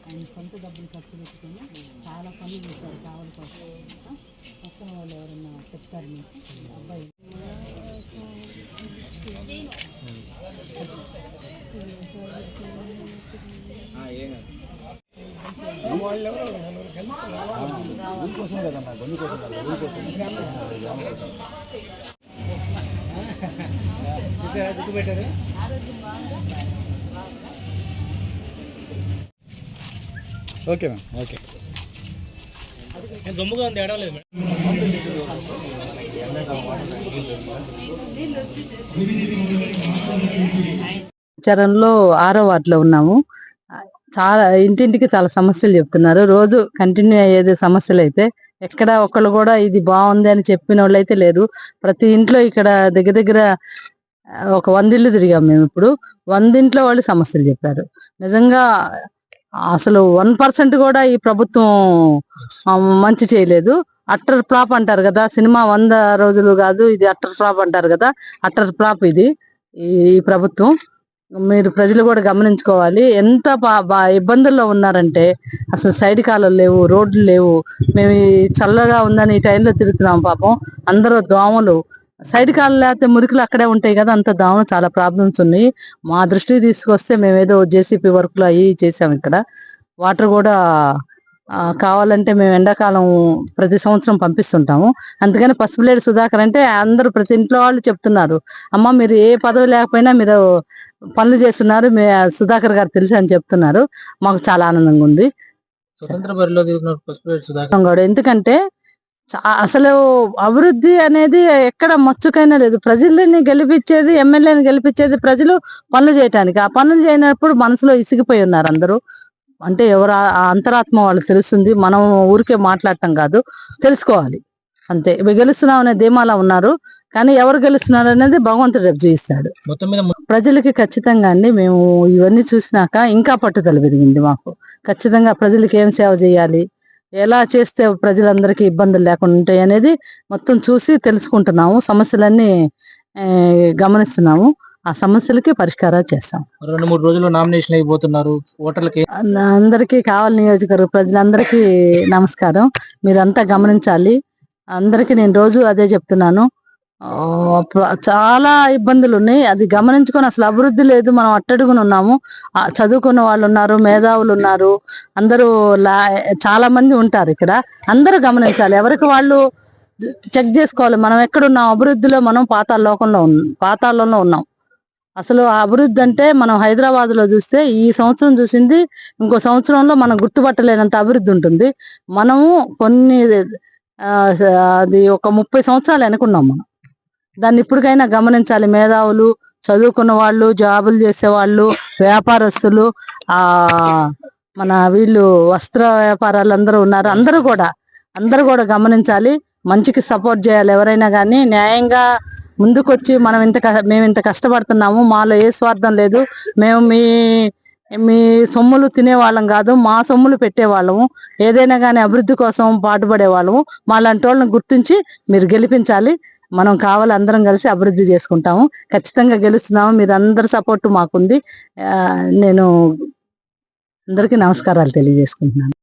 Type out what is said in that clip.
ఆయన సొంత డబ్బులు ఖర్చు పెట్టుకుని చాలా పనులు చేశారు కావాలి కోసం పక్కన వాళ్ళు ఎవరన్నా చెప్తారు మీకు అబ్బాయి ఊరి కోసం కదమ్మా గొంతు కోసం కదా ఊరి కోసం చూసారా గుర్తు పెట్టారు ఓకే మ్యామ్ ఓకే దమ్ముగా ఉంది ఏడవలేదు మేడం చరణంలో ఆరో వార్డులో ఉన్నాము. చాలా ఇంటింటికి చాలా సమస్యలు చెప్తున్నారు. రోజు కంటిన్యూ అయ్యేది సమస్యలు అయితే ఎక్కడ ఒకళ్ళు కూడా ఇది బాగుంది అని చెప్పిన వాళ్ళు అయితే లేరు. ప్రతి ఇంట్లో ఇక్కడ దగ్గర దగ్గర ఒక వందిళ్ళు తిరిగాం మేము ఇప్పుడు. వందింట్లో వాళ్ళు సమస్యలు చెప్పారు. నిజంగా అసలు వన్ పర్సెంట్ కూడా ఈ ప్రభుత్వం మంచి చేయలేదు. అట్టర్ ఫ్లాప్ అంటారు కదా సినిమా వంద రోజులు కాదు ఇది అట్టర్ ఫ్లాప్ అంటారు కదా అట్టర్ ఫ్లాప్ ఇది. ఈ ప్రభుత్వం మీరు ప్రజలు కూడా గమనించుకోవాలి. ఎంత బా- బా- ఇబ్బందుల్లో ఉన్నారంటే అసలు సైడ్ కాలువలు లేవు రోడ్లు లేవు. మేము చల్లగా ఉందని ఈ టైంలో తిరుగుతున్నాం పాపం. అందరూ దోమలు. సైడ్ కాలు లేకపోతే మురికిలు అక్కడే ఉంటాయి కదా అంత దోమలు చాలా ప్రాబ్లమ్స్ ఉన్నాయి. మా దృష్టికి తీసుకొస్తే మేము ఏదో జేసీపీ వర్క్లు అవి చేసాం ఇక్కడ. వాటర్ కూడా కావాలంటే మేము ఎండాకాలం ప్రతి సంవత్సరం పంపిస్తుంటాము. అందుకని పసుపులేడు సుధాకర్ అంటే అందరూ ప్రతి ఇంట్లో వాళ్ళు చెప్తున్నారు. అమ్మ మీరు ఏ పదవి లేకపోయినా మీరు పనులు చేస్తున్నారు. మీ సుధాకర్ గారు తెలుసు అని చెప్తున్నారు. మాకు చాలా ఆనందంగా ఉంది. స్వతంత్ర బరిలో సుధాకర్. ఎందుకంటే అసలు అభివృద్ధి అనేది ఎక్కడ మచ్చుకైనా లేదు. ప్రజల్ని గెలిపించేది ఎమ్మెల్యేని గెలిపించేది ప్రజలు పనులు చేయటానికి. ఆ పనులు చేయనప్పుడు మనసులో ఇసిగిపోయి ఉన్నారు అందరూ. అంటే ఎవరు అంతరాత్మ వాళ్ళకి తెలుస్తుంది. మనం ఊరికే మాట్లాడటం కాదు. తెలుసుకోవాలి. అంతే. ఇవి గెలుస్తున్నాం అనే ధీమాలో ఉన్నారు. కానీ ఎవరు గెలుస్తున్నారు అనేది భగవంతుడు రేపు చూపిస్తాడు ప్రజలకి ఖచ్చితంగా అండి మేము ఇవన్నీ చూసినాక ఇంకా పట్టుదల పెరిగింది మాకు. ఖచ్చితంగా ప్రజలకి ఏం సేవ చేయాలి? ఎలా చేస్తే ప్రజలందరికీ ఇబ్బందులు లేకుండా ఉంటాయి అనేది మొత్తం చూసి తెలుసుకుంటున్నాము. సమస్యలన్నీ గమనిస్తున్నాము. ఆ సమస్యలకి పరిష్కారాలు చేస్తాం. రెండు మూడు రోజుల్లో నామినేషన్ అయిపోతున్నారు. ఓటర్లకి అందరికీ కావాలి నియోజకవర్గ ప్రజలందరికీ నమస్కారం. మీరంతా గమనించాలి. అందరికీ నేను రోజు అదే చెప్తున్నాను. చాలా ఇబ్బందులు ఉన్నాయి అది గమనించుకొని అసలు అభివృద్ధి లేదు. మనం అట్టడుగున ఉన్నాము. చదువుకున్న వాళ్ళు ఉన్నారు మేధావులు ఉన్నారు. అందరూ చాలా మంది ఉంటారు ఇక్కడ. అందరూ గమనించాలి. ఎవరికి వాళ్ళు చెక్ చేసుకోవాలి. మనం ఎక్కడున్నాం? అభివృద్ధిలో మనం పాతాళ లోకంలో ఉన్నాం పాతాళంలో ఉన్నాం. అసలు ఆ అభివృద్ధి అంటే మనం హైదరాబాద్లో చూస్తే ఈ సంవత్సరం చూసింది ఇంకో సంవత్సరంలో మనం గుర్తుపట్టలేనంత అభివృద్ధి ఉంటుంది. మనము కొన్ని అది ఒక ముప్పై సంవత్సరాలు వెనుకున్నాం మనం. దాన్ని ఇప్పటికైనా గమనించాలి. మేధావులు చదువుకున్న వాళ్ళు జాబులు చేసే వాళ్ళు వ్యాపారస్తులు ఆ మన వీళ్ళు వస్త్ర వ్యాపారాలు అందరూ ఉన్నారు. అందరూ కూడా అందరూ కూడా గమనించాలి. మంచికి సపోర్ట్ చేయాలి ఎవరైనా కానీ. న్యాయంగా ముందుకొచ్చి మనం ఇంత క- మేము ఇంత కష్టపడుతున్నాము మాలో ఏ స్వార్థం లేదు. మేము మీ మీ సొమ్ములు తినేవాళ్ళం కాదు మా సొమ్ములు పెట్టేవాళ్ళము. ఏదైనా కానీ అభివృద్ధి కోసం పాటుపడే వాళ్ళము మా లాంటి వాళ్ళని గుర్తించి మీరు గెలిపించాలి. మనం కావాలి అందరం కలిసి అభివృద్ధి చేసుకుంటాము. ఖచ్చితంగా గెలుస్తున్నాము. మీరు అందరి సపోర్ట్ మాకుంది. నేను అందరికీ నమస్కారాలు తెలియజేసుకుంటున్నాను.